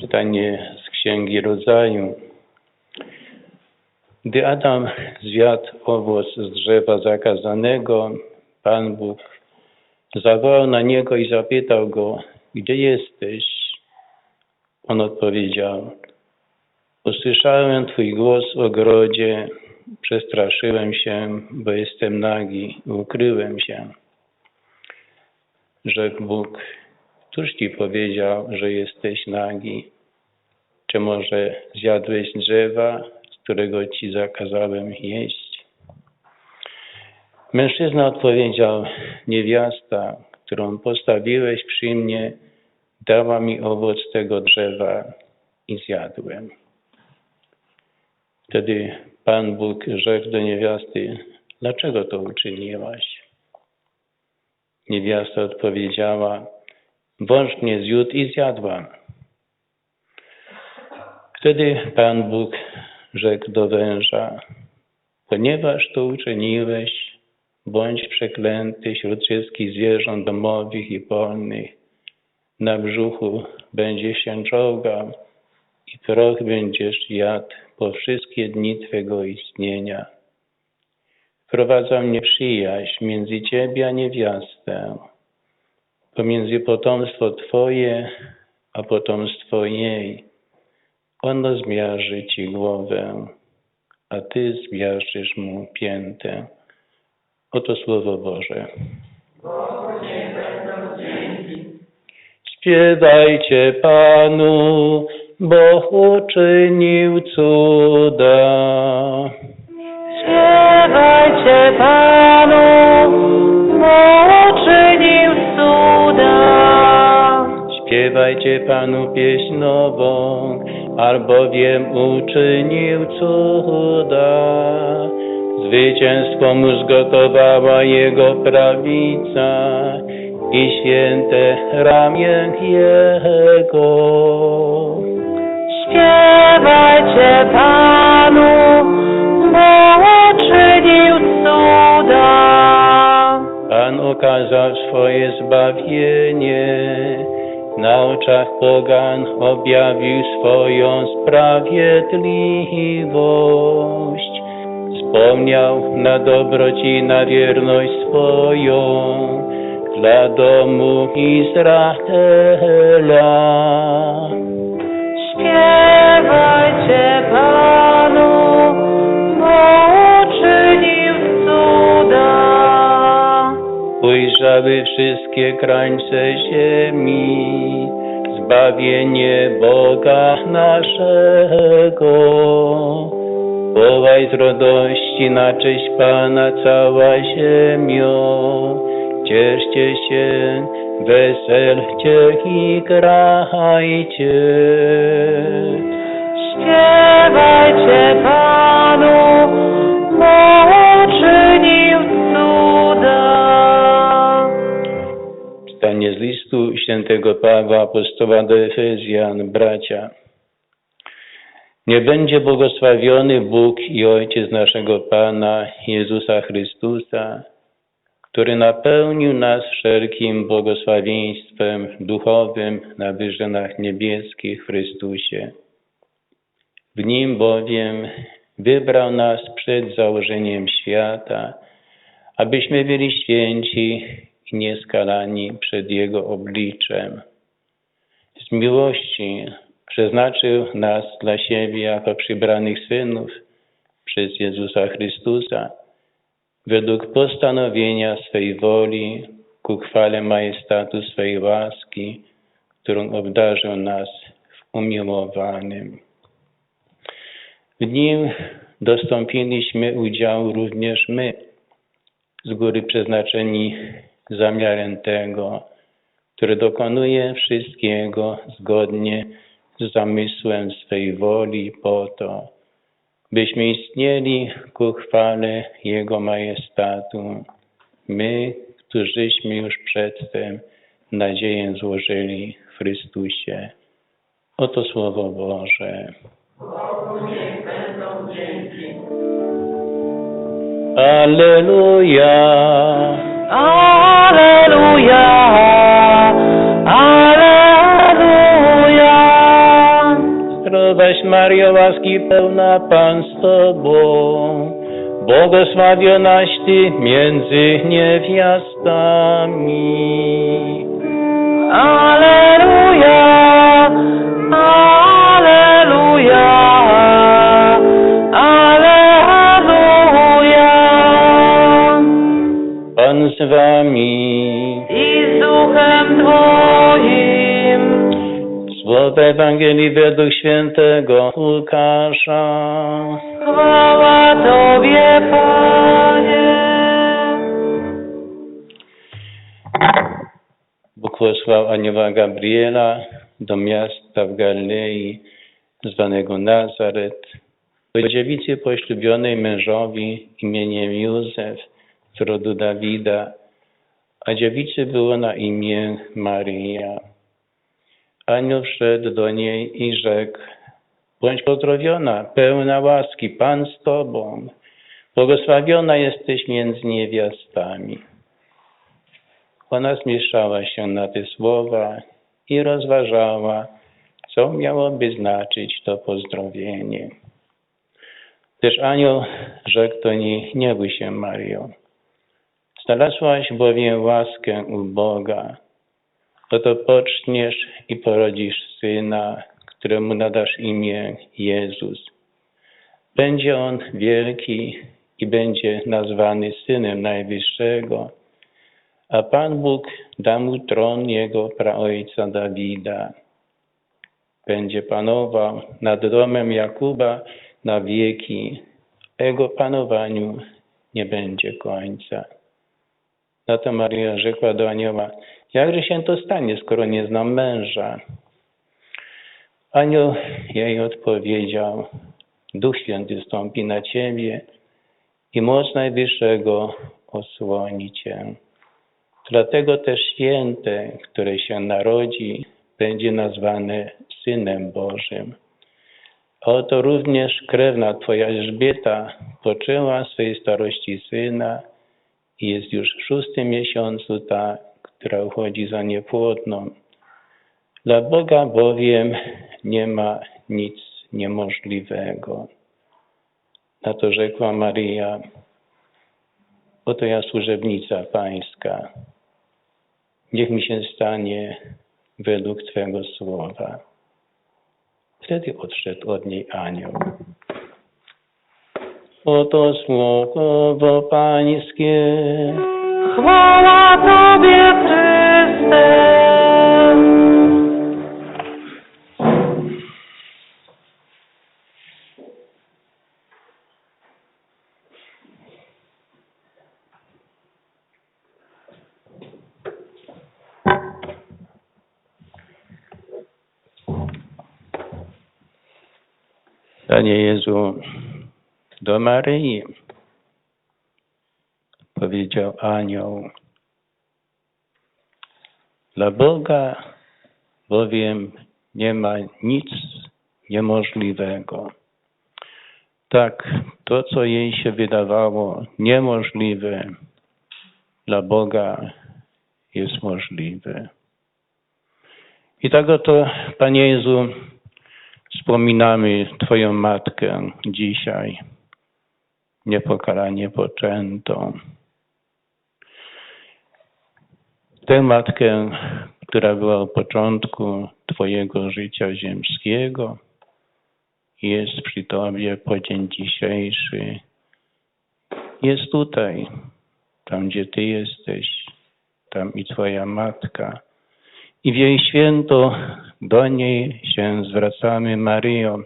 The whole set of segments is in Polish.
Czytanie z Księgi Rodzaju. Gdy Adam zjadł owoc z drzewa zakazanego, Pan Bóg zawołał na niego i zapytał go, gdzie jesteś? On odpowiedział, usłyszałem Twój głos w ogrodzie, przestraszyłem się, bo jestem nagi, ukryłem się. Rzekł Bóg, któż Ci powiedział, że jesteś nagi? Czy może zjadłeś drzewa, z którego Ci zakazałem jeść? Mężczyzna odpowiedział, niewiasta, którą postawiłeś przy mnie, dała mi owoc tego drzewa i zjadłem. Wtedy Pan Bóg rzekł do niewiasty, dlaczego to uczyniłaś? Niewiasta odpowiedziała, wąż mnie zjadł i zjadłam. Wtedy Pan Bóg rzekł do węża, ponieważ to uczyniłeś, bądź przeklęty wśród wszystkich zwierząt domowych i polnych. Na brzuchu będziesz się czołgał i proch będziesz jadł po wszystkie dni Twego istnienia. Wprowadzam nieprzyjaźń między Ciebie a niewiastę, pomiędzy potomstwo Twoje a potomstwo jej. Ono zmiarzy Ci głowę, a Ty zmiażdżysz mu piętę. Oto Słowo Boże. Śpiewajcie Panu, bo uczynił cuda. Śpiewajcie Panu, bo uczynił. Śpiewajcie Panu pieśń nową, albowiem uczynił cuda. Zwycięstwo mu zgotowała Jego prawica i święte ramię Jego. Śpiewajcie Panu, bo uczynił cuda. Pan okazał swoje zbawienie, na oczach pogan objawił swoją sprawiedliwość. Wspomniał na dobroć i na wierność swoją dla domu Izraela. Śpiewajcie Panu, bo Ujrzały wszystkie krańce ziemi, zbawienie Boga naszego. Wołaj z radości na cześć Pana cała ziemio. Cieszcie się, weselcie i grajcie. Śpiewajcie Panu, bo uczynił cuda. Czytanie z listu świętego Pawła apostoła do Efezjan, bracia. Nie będzie błogosławiony Bóg i Ojciec naszego Pana Jezusa Chrystusa, który napełnił nas wszelkim błogosławieństwem duchowym na wyżynach niebieskich w Chrystusie. W Nim bowiem wybrał nas przed założeniem świata, abyśmy byli święci i nieskalani przed Jego obliczem. Z miłości przeznaczył nas dla siebie jako przybranych synów przez Jezusa Chrystusa, według postanowienia swej woli, ku chwale majestatu swej łaski, którą obdarzył nas w umiłowanym. W nim dostąpiliśmy udziału również my, z góry przeznaczeni zamiarem tego, który dokonuje wszystkiego zgodnie z zamysłem swej woli po to, byśmy istnieli ku chwale Jego majestatu. My, którzyśmy już przedtem nadzieję złożyli w Chrystusie. Oto Słowo Boże. Alleluja. Aleluja, aleluja. Zdrowaś Mario, łaski pełna Pan z Tobą, błogosławionaś Ty między niewiastami. Słowa Ewangelii według świętego Łukasza. Chwała Tobie, Panie. Bóg posłał anioła Gabriela do miasta w Galilei zwanego Nazaret, do dziewicy poślubionej mężowi imieniem Józef z rodu Dawida, a dziewicy było na imię Maryja. Anioł wszedł do niej i rzekł, bądź pozdrowiona, pełna łaski, Pan z Tobą, błogosławiona jesteś między niewiastami. Ona zmieszała się na te słowa i rozważała, co miałoby znaczyć to pozdrowienie. Też anioł rzekł do niej, nie bój się Mario. Znalazłaś bowiem łaskę u Boga. Oto poczniesz i porodzisz syna, któremu nadasz imię Jezus. Będzie on wielki i będzie nazwany Synem Najwyższego, a Pan Bóg da mu tron jego praojca Dawida. Będzie panował nad domem Jakuba na wieki, jego panowaniu nie będzie końca. Na to Maria rzekła do anioła, jakże się to stanie, skoro nie znam męża? Anioł jej odpowiedział, Duch Święty stąpi na ciebie i moc Najwyższego osłoni cię. Dlatego też święte, które się narodzi, będzie nazwane Synem Bożym. Oto również krewna Twoja Elżbieta poczęła swej starości syna i jest już w szóstym miesiącu ta, która uchodzi za niepłodną. Dla Boga bowiem nie ma nic niemożliwego. Na to rzekła Maryja, oto ja służebnica Pańska. Niech mi się stanie według Twego słowa. Wtedy odszedł od niej anioł. Oto słowo Pańskie. Chwała Tobie, Chryste. Panie Jezu, do Maryi powiedział anioł. Dla Boga bowiem nie ma nic niemożliwego. Tak, to co jej się wydawało niemożliwe, dla Boga jest możliwe. I tak oto, Panie Jezu, wspominamy Twoją Matkę dzisiaj, niepokalanie poczętą. Tę Matkę, która była u początku Twojego życia ziemskiego, jest przy Tobie po dzień dzisiejszy. Jest tutaj, tam gdzie Ty jesteś, tam i Twoja Matka. I w jej święto do niej się zwracamy, Maryjo.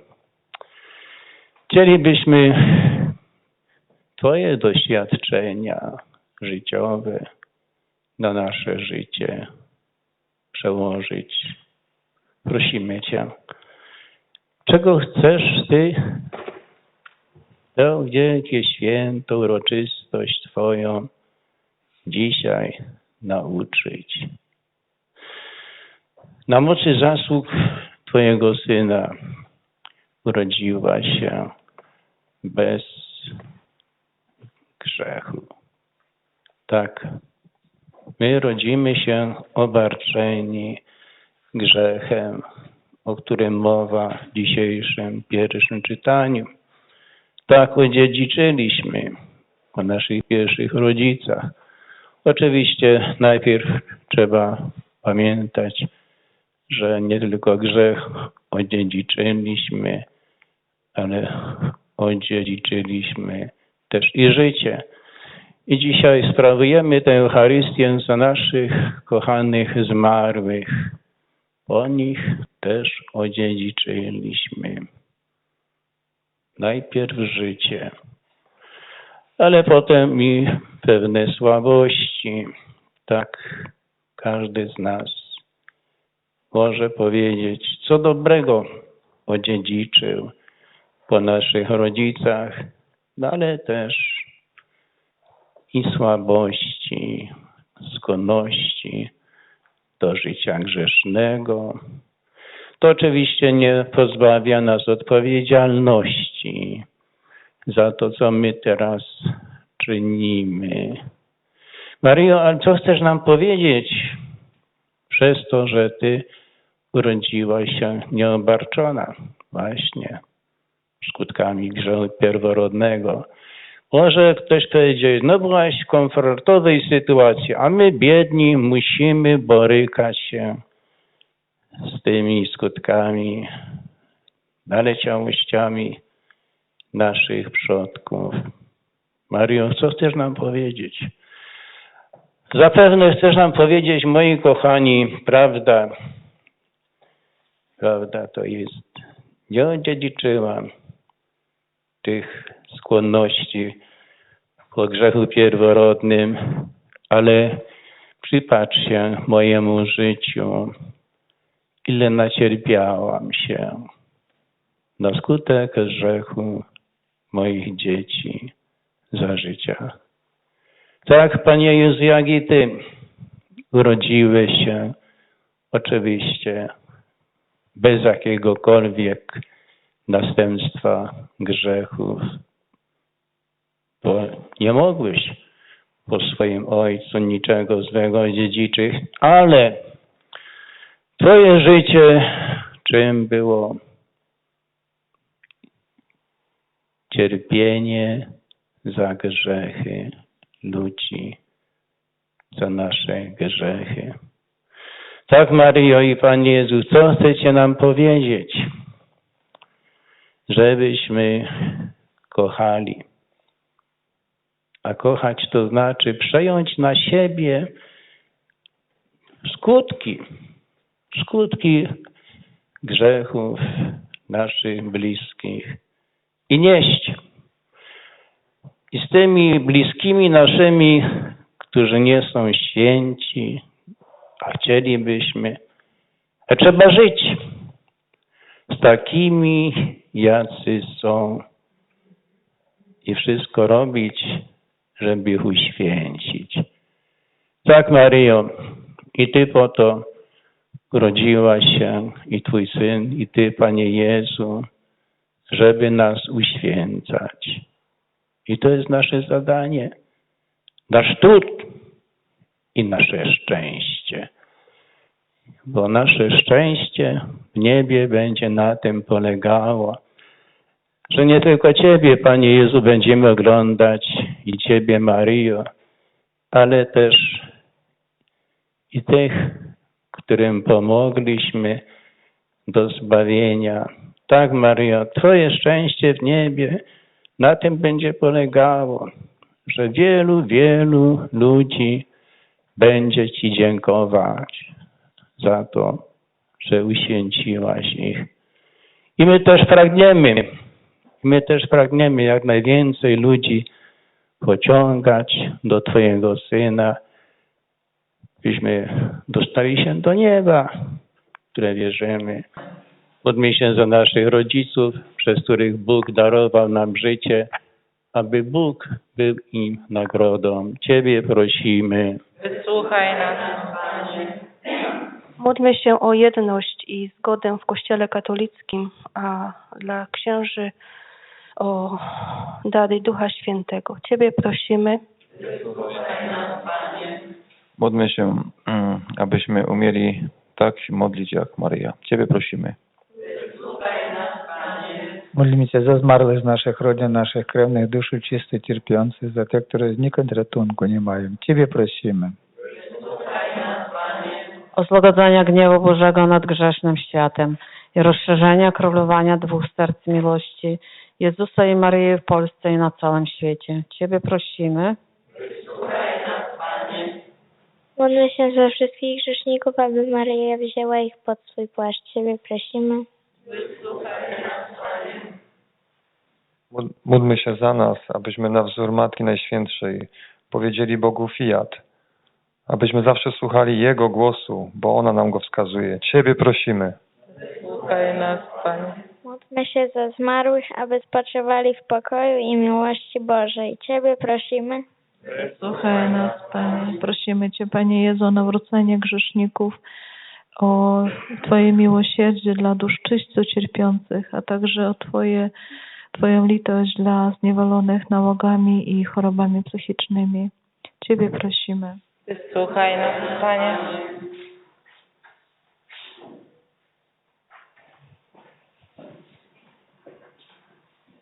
Chcielibyśmy Twoje doświadczenia życiowe na nasze życie przełożyć. Prosimy Cię, czego chcesz Ty, to wielkie święto, uroczystość Twoją dzisiaj nauczyć. Na mocy zasług Twojego Syna urodziła się bez grzechu. Tak, my rodzimy się obarczeni grzechem, o którym mowa w dzisiejszym pierwszym czytaniu. Tak odziedziczyliśmy po naszych pierwszych rodzicach. Oczywiście najpierw trzeba pamiętać, że nie tylko grzech odziedziczyliśmy, ale odziedziczyliśmy też i życie. I dzisiaj sprawujemy tę Eucharystię za naszych kochanych zmarłych. Po nich też odziedziczyliśmy. Najpierw życie, ale potem i pewne słabości. Tak każdy z nas może powiedzieć, co dobrego odziedziczył po naszych rodzicach, no ale też i słabości, skłonności do życia grzesznego. To oczywiście nie pozbawia nas odpowiedzialności za to, co my teraz czynimy. Mario, ale co chcesz nam powiedzieć przez to, że Ty urodziłaś się nieobarczona właśnie skutkami grzechu pierworodnego? Może ktoś powiedzieć, no byłaś w komfortowej sytuacji, a my biedni musimy borykać się z tymi skutkami, naleciałościami naszych przodków. Mario, co chcesz nam powiedzieć? Zapewne chcesz nam powiedzieć, moi kochani, prawda, prawda to jest, nie odziedziczyłam tych skłonności po grzechu pierworodnym, ale przypatrz się mojemu życiu, ile nacierpiałam się na skutek grzechu moich dzieci za życia. Tak, Panie Jezu, jak i Ty urodziłeś się oczywiście bez jakiegokolwiek następstwa grzechów, bo nie mogłeś po swoim ojcu niczego złego dziedziczyć, ale Twoje życie czym było? Cierpienie za grzechy ludzi, za nasze grzechy. Tak, Mario i Pan Jezu, co chcecie nam powiedzieć? Żebyśmy kochali. A kochać to znaczy przejąć na siebie skutki, skutki grzechów naszych bliskich i nieść. I z tymi bliskimi naszymi, którzy nie są święci, a chcielibyśmy, a trzeba żyć z takimi, jacy są i wszystko robić, żeby ich uświęcić. Tak, Maryjo, i Ty po to urodziłaś się, i Twój Syn, i Ty, Panie Jezu, żeby nas uświęcać. I to jest nasze zadanie, nasz trud i nasze szczęście. Bo nasze szczęście w niebie będzie na tym polegało, że nie tylko Ciebie, Panie Jezu, będziemy oglądać i Ciebie, Maryjo, ale też i tych, którym pomogliśmy do zbawienia. Tak, Maryjo, Twoje szczęście w niebie na tym będzie polegało, że wielu, wielu ludzi będzie Ci dziękować za to, że uświęciłaś ich. I my też pragniemy, my też pragniemy jak najwięcej ludzi pociągać do Twojego Syna, byśmy dostali się do nieba, w które wierzymy. Módlmy się za naszych rodziców, przez których Bóg darował nam życie, aby Bóg był im nagrodą. Ciebie prosimy. Wysłuchaj nas, Panie. Módlmy się o jedność i zgodę w Kościele katolickim, a dla księży o dary Ducha Świętego. Ciebie prosimy. Módlmy się, mm, abyśmy umieli tak się modlić jak Maryja. Ciebie prosimy. Modlimy się za zmarłych z naszych rodzin, naszych krewnych, duszy czyste, cierpiących, za te, które znikąd ratunku nie mają. Ciebie prosimy. O złagodzenie gniewu Bożego nad grzesznym światem i rozszerzenia królowania dwóch serc miłości Jezusa i Maryi w Polsce i na całym świecie. Ciebie prosimy. Módlmy się za wszystkich grzeszników, aby Maryja wzięła ich pod swój płaszcz. Ciebie prosimy. Mód- Módlmy się za nas, abyśmy na wzór Matki Najświętszej powiedzieli Bogu fiat, abyśmy zawsze słuchali Jego głosu, bo ona nam go wskazuje. Ciebie prosimy. Słuchaj nas, Panie. Módlmy się za zmarłych, aby spoczywali w pokoju i miłości Bożej. Ciebie prosimy. Słuchaj nas, Panie. Prosimy Cię, Panie Jezu, o nawrócenie grzeszników, o Twoje miłosierdzie dla dusz czyśćcu cierpiących, a także o Twoje, Twoją litość dla zniewolonych nałogami i chorobami psychicznymi. Ciebie prosimy. Słuchaj nas, Panie.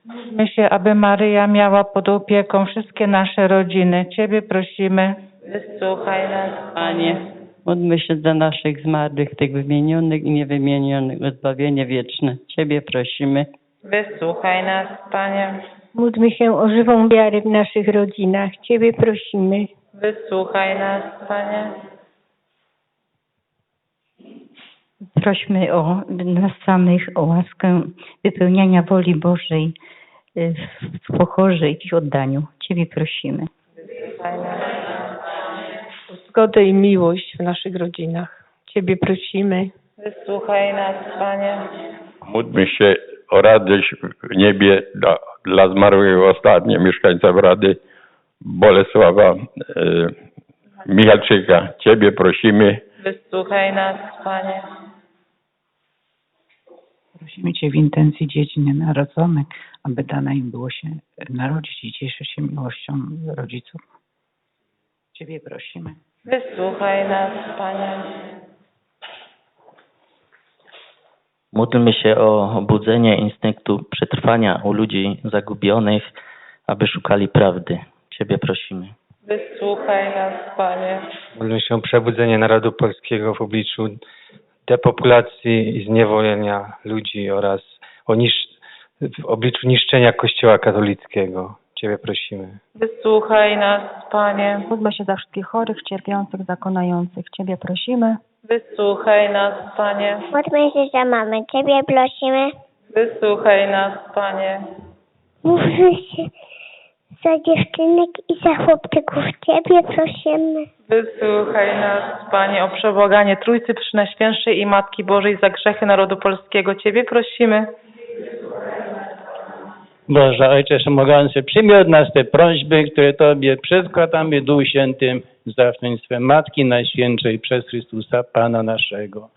Módlmy się, aby Maryja miała pod opieką wszystkie nasze rodziny. Ciebie prosimy. Wysłuchaj nas, Panie. Módlmy się za naszych zmarłych, tych wymienionych i niewymienionych, o zbawienie wieczne. Ciebie prosimy. Wysłuchaj nas, Panie. Módlmy się o żywą wiarę w naszych rodzinach. Ciebie prosimy. Wysłuchaj nas, Panie. Prośmy o nas samych o łaskę wypełniania woli Bożej w pokorze i w oddaniu. Ciebie prosimy. Wysłuchaj nas. Zgodę i miłość w naszych rodzinach. Ciebie prosimy. Wysłuchaj nas, Panie. Módlmy się o radość w niebie dla, dla zmarłych ostatnio mieszkańców Rady Bolesława e, Michalczyka. Ciebie prosimy. Wysłuchaj nas, Panie. Prosimy Cię w intencji dzieci nienarodzonych, aby dane im było się narodzić i cieszyć się miłością rodziców. Ciebie prosimy. Wysłuchaj nas, Panie. Módlmy się o obudzenie instynktu przetrwania u ludzi zagubionych, aby szukali prawdy. Ciebie prosimy. Wysłuchaj nas, Panie. Módlmy się o przebudzenie narodu polskiego w obliczu depopulacji i zniewolenia ludzi oraz o nisz- w obliczu niszczenia Kościoła katolickiego. Ciebie prosimy. Wysłuchaj nas, Panie. Módlmy się za wszystkich chorych, cierpiących, zakonających. Ciebie prosimy. Wysłuchaj nas, Panie. Módlmy się za mamę. Ciebie prosimy. Wysłuchaj nas, Panie. Módlmy się za dziewczynek i za chłopczyków. Ciebie prosimy. Wysłuchaj nas, Panie, o przebłaganie Trójcy Przynajświętszej i Matki Bożej za grzechy narodu polskiego. Ciebie prosimy. Boże Ojcze Wszechmogący, przyjmij od nas te prośby, które Tobie przedkładamy Duchu Świętym za Matki Najświętszej przez Chrystusa Pana naszego.